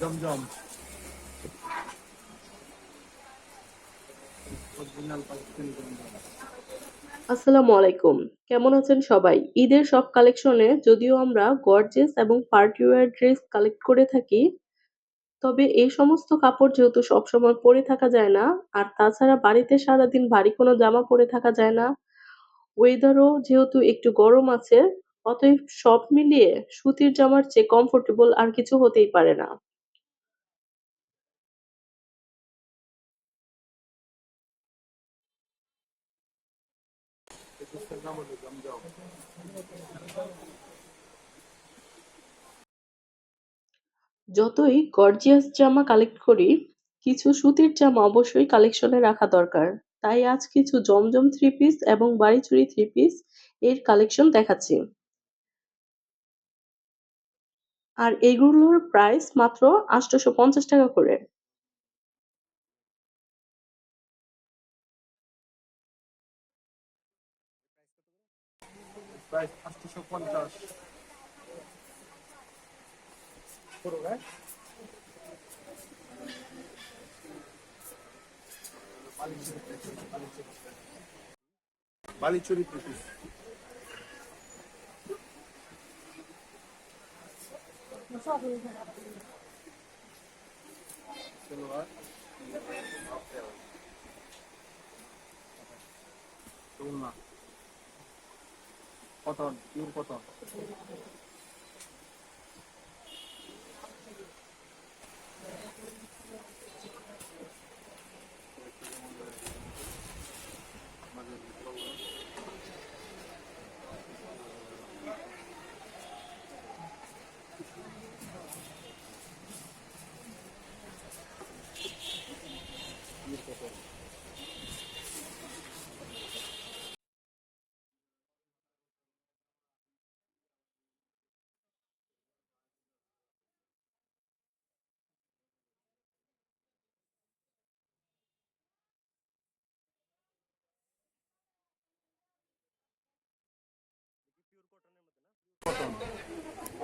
জমজম আসসালামু আলাইকুম। কেমন আছেন সবাই? ঈদের সব কালেকশনে যদিও আমরা গর্জিয়াস এবং পার্টি ওয়্যার ড্রেস কালেক্ট করে থাকি, তবে এই সমস্ত কাপড় যেহেতু সবসময় পরে থাকা যায় না, আর তাছাড়া বাড়িতে সারাদিন ভারী কোনো জামা পরে থাকা যায় না ওয়েদারও যেহেতু একটু গরম আছে, অতএব সব মিলিয়ে সুতির জামার চেয়ে কমফোর্টেবল আর কিছু হতেই পারে না। যতই গর্জিয়াস জামা কালেক্ট করি, কিছু সুতির জামা অবশ্যই কালেকশনে রাখা দরকার। তাই আজ কিছু জমজম থ্রি পিস এবং বাড়িচুরি থ্রি পিস এর কালেকশন দেখাচ্ছি। আর এগুলোর প্রাইস মাত্র আটশোশো পঞ্চাশ টাকা করে। প্রাইস আটশোশো পঞ্চাশ। পুরো গায়ে Balichuri piece salwar Khulna cotton pure cotton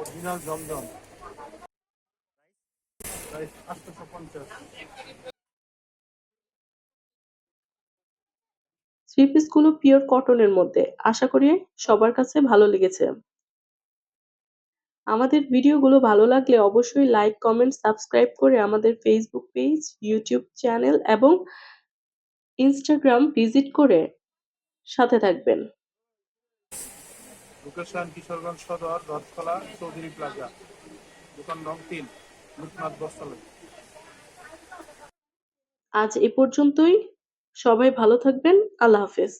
original জমজম। থ্রি পিসগুলো পিওর কটনের মধ্যে। আশা করি সবার কাছে ভালো লেগেছে। আমাদের ভিডিওগুলো ভালো লাগলে অবশ্যই লাইক কমেন্ট সাবস্ক্রাইব করে আমাদের ফেসবুক পেজ ইউটিউব চ্যানেল এবং ইনস্টাগ্রাম ভিজিট করে সাথে থাকবেন। লোকেশন কিশোরগঞ্জ সদর রথখোলা চৌধুরী প্লাজা। দোকান রং তিন লোকনাথ বস্ত্রালয়। আজ এ পর্যন্তই। সবাই ভালো থাকবেন। আল্লাহ হাফেজ।